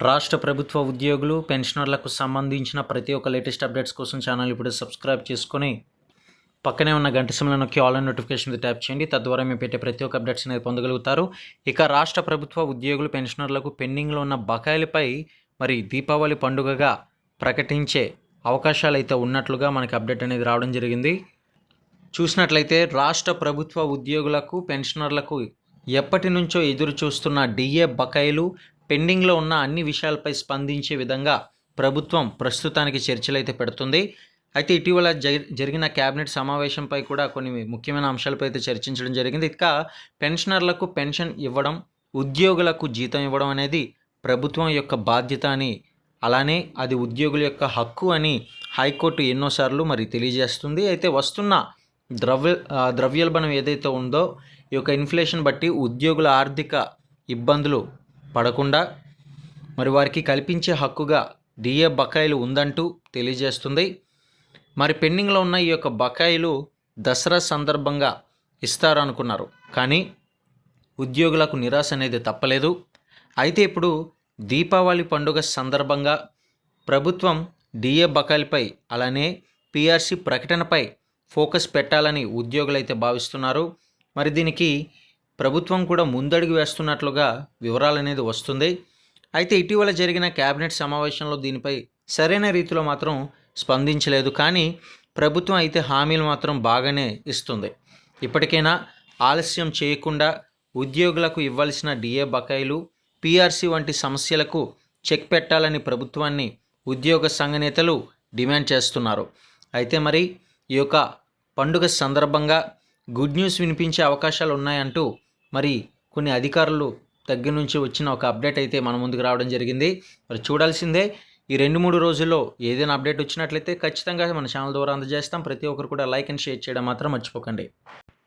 రాష్ట్ర ప్రభుత్వ ఉద్యోగులు పెన్షనర్లకు సంబంధించిన ప్రతి ఒక్క లేటెస్ట్ అప్డేట్స్ కోసం ఛానల్ ఇప్పుడు సబ్స్క్రైబ్ చేసుకొని పక్కనే ఉన్న గంట సిమ్లో నొక్కి ఆన్లైన్ నోటిఫికేషన్ ట్యాప్ చేయండి. తద్వారా మేము పెట్టే ప్రతి ఒక్క అప్డేట్స్ అనేది పొందగలుగుతారు. ఇక రాష్ట్ర ప్రభుత్వ ఉద్యోగులు పెన్షనర్లకు పెండింగ్లో ఉన్న బకాయిలపై మరి దీపావళి పండుగగా ప్రకటించే అవకాశాలు అయితే ఉన్నట్లుగా మనకి అప్డేట్ అనేది రావడం జరిగింది. చూసినట్లయితే రాష్ట్ర ప్రభుత్వ ఉద్యోగులకు పెన్షనర్లకు ఎప్పటి నుంచో ఎదురు చూస్తున్న డిఏ బకాయిలు పెండింగ్లో ఉన్న అన్ని విషయాలపై స్పందించే విధంగా ప్రభుత్వం ప్రస్తుతానికి చర్చలు అయితే పెడుతుంది. అయితే ఇటీవల జరిగిన కేబినెట్ సమావేశంపై కూడా కొన్ని ముఖ్యమైన అంశాలపై అయితే చర్చించడం జరిగింది. ఇక పెన్షనర్లకు పెన్షన్ ఇవ్వడం ఉద్యోగులకు జీతం ఇవ్వడం అనేది ప్రభుత్వం యొక్క బాధ్యత అని అలానే అది ఉద్యోగుల యొక్క హక్కు అని హైకోర్టు ఎన్నోసార్లు మరి తెలియజేస్తుంది. అయితే వస్తున్న ద్రవ్య ద్రవ్యోల్బణం ఏదైతే ఉందో ఈ యొక్క ఇన్ఫ్లేషన్ బట్టి ఉద్యోగుల ఆర్థిక ఇబ్బందులు పడకుండా మరి వారికి కల్పించే హక్కుగా డిఏ బకాయిలు ఉందంటూ తెలియజేస్తుంది. మరి పెండింగ్లో ఉన్న ఈ యొక్క బకాయిలు దసరా సందర్భంగా ఇస్తారు అనుకున్నారు కానీ ఉద్యోగులకు నిరాశ అనేది తప్పలేదు. అయితే ఇప్పుడు దీపావళి పండుగ సందర్భంగా ప్రభుత్వం డిఏ బకాయిలపై అలానే పిఆర్సి ప్రకటనపై ఫోకస్ పెట్టాలని ఉద్యోగులైతే భావిస్తున్నారు. మరి దీనికి ప్రభుత్వం కూడా ముందడుగు వేస్తున్నట్లుగా వివరాలు అనేది వస్తుంది. అయితే ఇటీవల జరిగిన కేబినెట్ సమావేశంలో దీనిపై సరైన రీతిలో మాత్రం స్పందించలేదు. కానీ ప్రభుత్వం అయితే హామీలు మాత్రం బాగానే ఇస్తుంది. ఇప్పటికైనా ఆలస్యం చేయకుండా ఉద్యోగులకు ఇవ్వాల్సిన డిఏ బకాయిలు పీఆర్సీ వంటి సమస్యలకు చెక్ పెట్టాలని ప్రభుత్వాన్ని ఉద్యోగ సంఘ నేతలు డిమాండ్ చేస్తున్నారు. అయితే మరి ఈ యొక్క పండుగ సందర్భంగా గుడ్ న్యూస్ వినిపించే అవకాశాలు ఉన్నాయంటూ మరి కొన్ని అధికారులు దగ్గర నుంచి వచ్చిన ఒక అప్డేట్ అయితే మన ముందుకు రావడం జరిగింది. మరి చూడాల్సిందే ఈ రెండు మూడు రోజుల్లో ఏదైనా అప్డేట్ వచ్చినట్లయితే ఖచ్చితంగా మన ఛానల్ ద్వారా అందజేస్తాం. ప్రతి ఒక్కరు కూడా లైక్ అండ్ షేర్ చేయడం మాత్రం మర్చిపోకండి.